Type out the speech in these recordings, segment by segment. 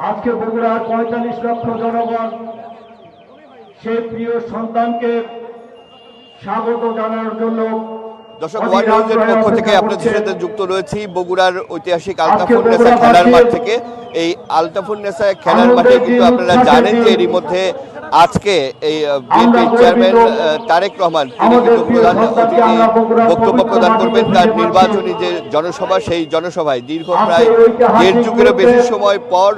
আজকে বগুড়ার পঁয়তাল্লিশ লক্ষ জনগণ সে প্রিয় সন্তানকে স্বাগত জানার জন্য দর্শক ওয়ান নিউজের পক্ষ থেকে আপনাদের সাথে যুক্ত রয়েছি বগুড়ার ঐতিহাসিক আলতাফুন নেসা খেলার মাঠ থেকে। এই আলতাফুন নেসা খেলার মাঠে কিন্তু আপনারা জানেন যে এরই মধ্যে আজকে এই বিএনপি চেয়ারম্যান তারেক রহমান তিনি কিন্তু প্রধান অতিথি বক্তব্য প্রদান করবেন তার নির্বাচনী যে জনসভা সেই জনসভায় দীর্ঘ প্রায় দেড় যুগেরও বেশি সময় পর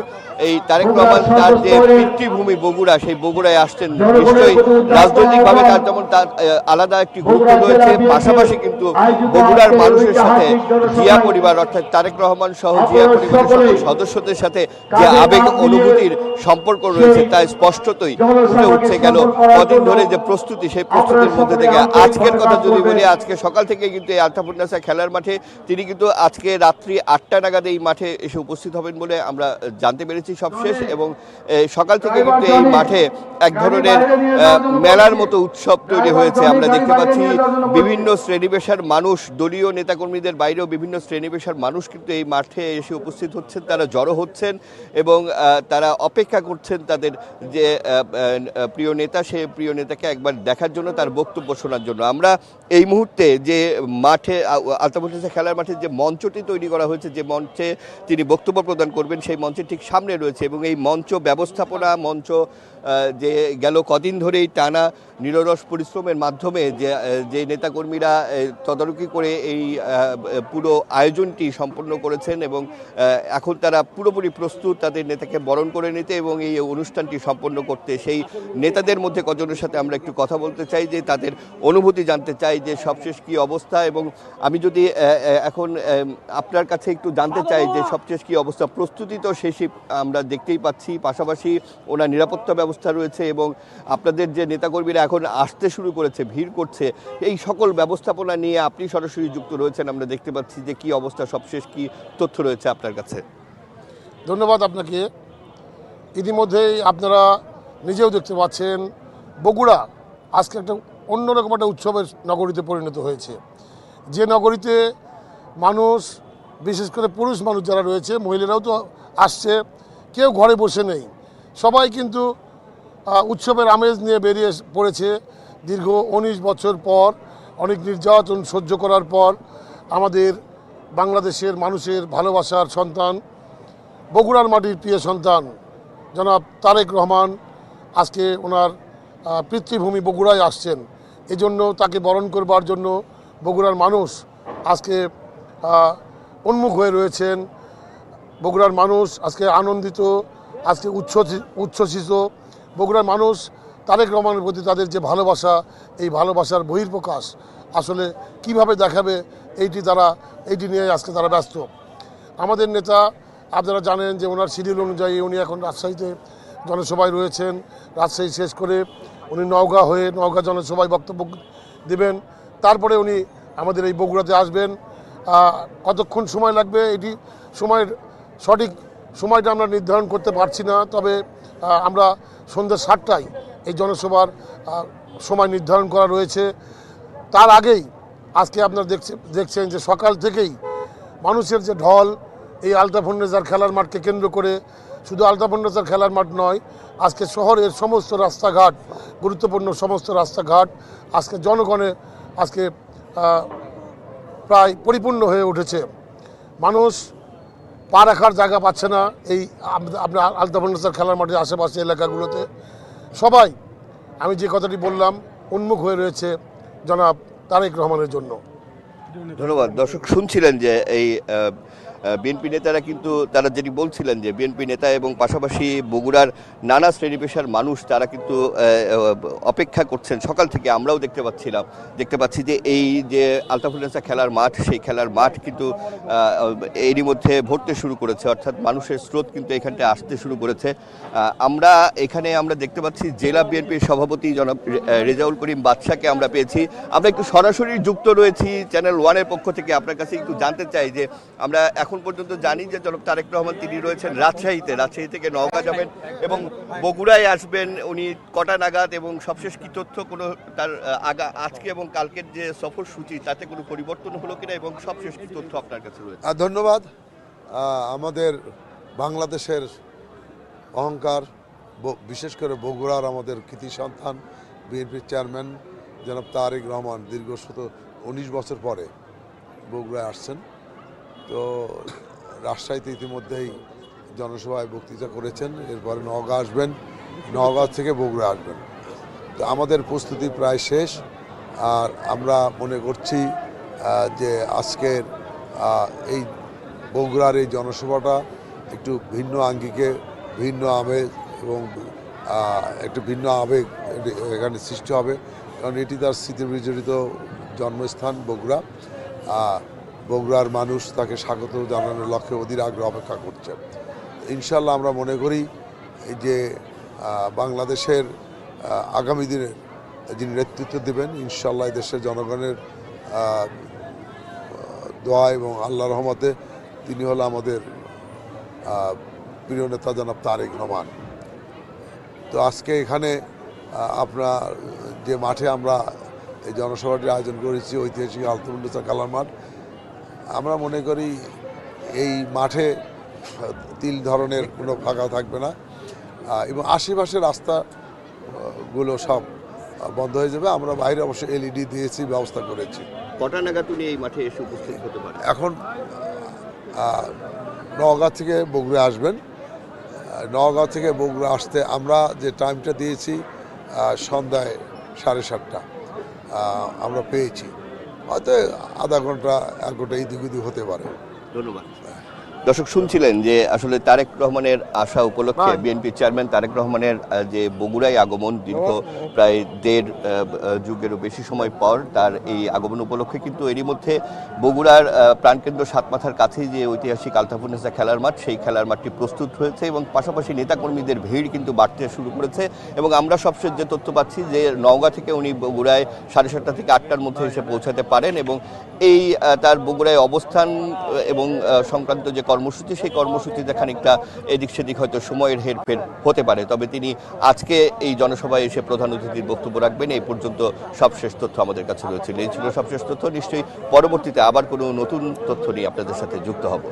এই তারেক রহমান তার যে পিতৃভূমি বগুড়া সেই বগুড়ায় আসছেন নিশ্চয়ই রাজনৈতিকভাবে তার যেমন তার আলাদা একটি গুরুত্ব রয়েছে পাশাপাশি কিন্তু বগুড়ার মানুষের সাথে জিয়া পরিবার অর্থাৎ তারেক রহমান সহ জিয়া পরিবারের সদস্যদের সাথে যে আবেগ অনুভূতির সম্পর্ক রয়েছে তা স্পষ্টতই ফুটে উঠছে গেল কদিন ধরে যে প্রস্তুতি সেই প্রস্তুতির মধ্যে থেকে আজকের কথা যদি বলি আজকে সকাল থেকে কিন্তু এই আলতাপুরনাসা খেলার মাঠে তিনি কিন্তু আজকে রাত্রি আটটা নাগাদ এই মাঠে এসে উপস্থিত হবেন বলে আমরা জানতে পেরেছি সবশেষ এবং সকাল থেকে কিন্তু এই মাঠে এক ধরনের মেলার মতো উৎসব তৈরি হয়েছে। আমরা দেখতে পাচ্ছি বিভিন্ন শ্রেণি পেশার মানুষ দলীয় নেতাকর্মীদের বাইরেও বিভিন্ন শ্রেণি পেশার মানুষ কিন্তু এই মাঠে এসে উপস্থিত হচ্ছেন। তারা জড়ো হচ্ছেন এবং তারা অপেক্ষা করছেন তাদের যে প্রিয় নেতা, সে প্রিয় নেতাকে একবার দেখার জন্য, তার বক্তব্য শোনার জন্য। আমরা এই মুহূর্তে যে মাঠে আলতামুদ্দিসা খেলার মাঠে যে মঞ্চটি তৈরি করা হয়েছে, যে মঞ্চে তিনি বক্তব্য প্রদান করবেন, সেই মঞ্চের ঠিক সামনে রয়েছে এবং এই মঞ্চ ব্যবস্থাপনা, মঞ্চ যে গেল কদিন ধরেই টানা নিররস পরিশ্রমের মাধ্যমে যে যে নেতাকর্মীরা তদারকি করে এই পুরো আয়োজনটি সম্পন্ন করেছেন এবং এখন তারা পুরোপুরি প্রস্তুত তাদের নেতাকে বরণ করে নিতে এবং এই অনুষ্ঠানটি সম্পন্ন করতে। সেই নেতাদের মধ্যে কজনের সাথে আমরা একটু কথা বলতে চাই, যে তাদের অনুভূতি জানতে চাই, যে সবশেষ কি অবস্থা এবং আমি যদি এখন আপনার কাছে একটু জানতে চাই, যে সবশেষ কি অবস্থা? প্রস্তুতি তো শেষই আমরা দেখতেই পাচ্ছি, পাশাপাশি ওনার নিরাপত্তা ব্যবস্থা রয়েছে এবং আপনাদের যে নেতাকর্মীরা এখন আসতে শুরু করেছে, ভিড় করছে, এই সকল ব্যবস্থাপনা নিয়ে আপনি সরাসরি যুক্ত রয়েছেন, আমরা দেখতে পাচ্ছি যে কি অবস্থা, সবশেষ কি তথ্য রয়েছে আপনার কাছে। ধন্যবাদ আপনাকে। ইতিমধ্যেই আপনারা নিজেও দেখতে পাচ্ছেন, বগুড়া আজকে একটা অন্যরকম একটা উৎসবের নগরীতে পরিণত হয়েছে। যে নগরীতে মানুষ, বিশেষ করে পুরুষ মানুষ যারা রয়েছে, মহিলারাও তো আসছে, কেউ ঘরে বসে নেই। সবাই কিন্তু উৎসবের আমেজ নিয়ে বেরিয়ে পড়েছে দীর্ঘ উনিশ বছর পর, অনেক নির্যাতন সহ্য করার পর আমাদের বাংলাদেশের মানুষের ভালোবাসার সন্তান, বগুড়ার মাটির প্রিয় সন্তান, জনাব তারেক রহমান আজকে ওনার পিতৃভূমি বগুড়ায় আসছেন। এজন্য তাকে বরণ করবার জন্য বগুড়ার মানুষ আজকে উন্মুখ হয়ে রয়েছেন। বগুড়ার মানুষ আজকে আনন্দিত, আজকে উচ্ছ্বসি- উচ্ছ্বসিত বগুড়ার মানুষ, তারেক রহমানের প্রতি তাদের যে ভালোবাসা, এই ভালোবাসার বহির্প্রকাশ আসলে কীভাবে দেখাবে, এইটি তারা, এইটি নিয়ে আজকে তারা ব্যস্ত। আমাদের নেতা, আপনারা জানেন যে ওনার শিডিউল অনুযায়ী উনি এখন রাজশাহীতে জনসভায় রয়েছেন। রাজশাহী শেষ করে উনি নওগাঁ হয়ে নওগাঁ জনসভায় বক্তব্য দেবেন। তারপরে উনি আমাদের এই বগুড়াতে আসবেন। কতক্ষণ সময় লাগবে এটি? সময়ের সঠিক সময়টা আমরা নির্ধারণ করতে পারছি না। তবে আমরা সন্ধ্যা সাতটায় এই জনসভার সময় নির্ধারণ করা রয়েছে। তার আগেই আজকে আপনারা দেখছে, দেখছেন যে সকাল থেকেই মানুষের যে ঢল, এই আলতা আলতাফন্নেজার খেলার মাঠকে কেন্দ্র করে শুধু আলতা আলতাফন্নেজার খেলার মাঠ নয়, আজকে শহরের সমস্ত রাস্তাঘাট, গুরুত্বপূর্ণ সমস্ত রাস্তাঘাট আজকে জনগণে আজকে প্রায় পরিপূর্ণ হয়ে উঠেছে। মানুষ পা রাখার জায়গা পাচ্ছে না এই আপনার আলতাফন্নেজার খেলার মাঠের আশেপাশে এলাকাগুলোতে। সবাই, আমি যে কথাটি বললাম, উন্মুখ হয়ে রয়েছে জনাব তারেক রহমানের জন্য। ধন্যবাদ। দর্শক শুনছিলেন যে এই বিএনপি নেতারা কিন্তু তারা যেটি বলছিলেন যে বিএনপি নেতা এবং পাশাপাশি বগুড়ার নানা শ্রেণি পেশার মানুষ তারা কিন্তু অপেক্ষা করছেন। সকাল থেকে আমরাও দেখতে পাচ্ছিলাম, দেখতে পাচ্ছি যে এই যে আলতাফুলেন্সা খেলার মাঠ, সেই খেলার মাঠ কিন্তু এরই মধ্যে ভরতে শুরু করেছে। অর্থাৎ মানুষের স্রোত কিন্তু এখানটায় আসতে শুরু করেছে। আমরা এখানে আমরা দেখতে পাচ্ছি জেলা বিএনপির সভাপতি জনাব রেজাউল করিম বাদশাকে আমরা পেয়েছি। আমরা একটু সরাসরি যুক্ত রয়েছি চ্যানেল ওয়ানের পক্ষ থেকে। আপনার কাছে একটু জানতে চাই যে আমরা এখন পর্যন্ত জানি যে জনাব তারেক রহমান তিনি রয়েছেন রাজশাহীতে। রাজশাহী থেকে নওগাঁ যাবেন এবং বগুড়ায় আসবেন উনি কটা নাগাদ এবং সবশেষ কি তথ্য কোনো তার আগা, আজকে এবং কালকের যে সফর সূচি, তাতে কোনো পরিবর্তন হলো কিনা এবং সবশেষ কি তথ্য আপনার কাছে রয়েছে? ধন্যবাদ। আমাদের বাংলাদেশের অহংকার বিশেষ করে বগুড়ার আমাদের কৃতি সন্তান, বিএনপির চেয়ারম্যান জনাব তারেক রহমান দীর্ঘ শত উনিশ বছর পরে বগুড়ায় আসছেন। তো রাজশাহীতে ইতিমধ্যেই জনসভায় বক্তৃতা করেছেন। এরপরে নওগাঁ আসবেন, নওগাঁ থেকে বগুড়া আসবেন। তো আমাদের প্রস্তুতি প্রায় শেষ। আর আমরা মনে করছি যে আজকের এই বগুড়ার এই জনসভাটা একটু ভিন্ন আঙ্গিকে, ভিন্ন আবেগ এবং একটু ভিন্ন আবেগ এখানে সৃষ্টি হবে। কারণ এটি তার স্মৃতি বিজড়িত জন্মস্থান বগুড়া। বগুড়ার মানুষ তাকে স্বাগত জানানোর লক্ষ্যে অধীর আগ্রহ অপেক্ষা করছে। ইনশাল্লাহ আমরা মনে করি যে বাংলাদেশের আগামী দিনে যিনি নেতৃত্ব দেবেন ইনশাল্লাহ দেশের জনগণের দোয়া এবং আল্লাহ রহমতে তিনি হলো আমাদের প্রিয় নেতা জনাব তারেক রহমান। তো আজকে এখানে আপনার যে মাঠে আমরা এই জনসভাটির আয়োজন করেছি, ঐতিহাসিক আলতমুল্লসা কালার মাঠ আমরা মনে করি এই মাঠে তিল ধরনের কোনো ফাঁকা থাকবে না। এবং আশেপাশের রাস্তাগুলো সব বন্ধ হয়ে যাবে। আমরা বাইরে অবশ্য এলইডি দিয়েছি ব্যবস্থা করেছি। কটা নাগাদ উনি এই মাঠে এসে উপস্থিত হতে পারেন? এখন নওগাঁ থেকে বগুড়া আসবেন। নওগাঁ থেকে বগুড়া আসতে আমরা যে টাইমটা দিয়েছি সন্ধ্যায় সাড়ে সাতটা আমরা পেয়েছি। হয়তো আধা ঘণ্টা এক ঘণ্টা এদিক ওদিক হতে পারে। ধন্যবাদ। দর্শক শুনছিলেন যে আসলে তারেক রহমানের আশা উপলক্ষে বিএনপি চেয়ারম্যান তারেক রহমানের যে বগুড়ায় আগমন দীর্ঘ প্রায় দেড় যুগেরও বেশি সময় পর তার এই আগমন উপলক্ষে কিন্তু এরই মধ্যে বগুড়ার প্রাণকেন্দ্র সাতমাথার কাছেই যে ঐতিহাসিক আলতাফুনেসা খেলার মাঠ সেই খেলার মাঠটি প্রস্তুত হয়েছে এবং পাশাপাশি নেতাকর্মীদের ভিড় কিন্তু বাড়তে শুরু করেছে এবং আমরা সবশেষ যে তথ্য পাচ্ছি যে নওগাঁ থেকে উনি বগুড়ায় সাড়ে সাতটা থেকে আটটার মধ্যে এসে পৌঁছাতে পারেন এবং এই তার বগুড়ায় অবস্থান এবং সংক্রান্ত যে কর্মসূচি, সেই কর্মসূচিতে খানিকটা এদিক সেদিক হয়তো সময়ের হেরফের হতে পারে। তবে তিনি আজকে এই জনসভায় এসে প্রধান অতিথির বক্তব্য রাখবেন। এই পর্যন্ত সবশেষ তথ্য আমাদের কাছে রয়েছে। এই ছিল সবশেষ তথ্য। নিশ্চয়ই পরবর্তীতে আবার কোনো নতুন তথ্য নিয়ে আপনাদের সাথে যুক্ত হব।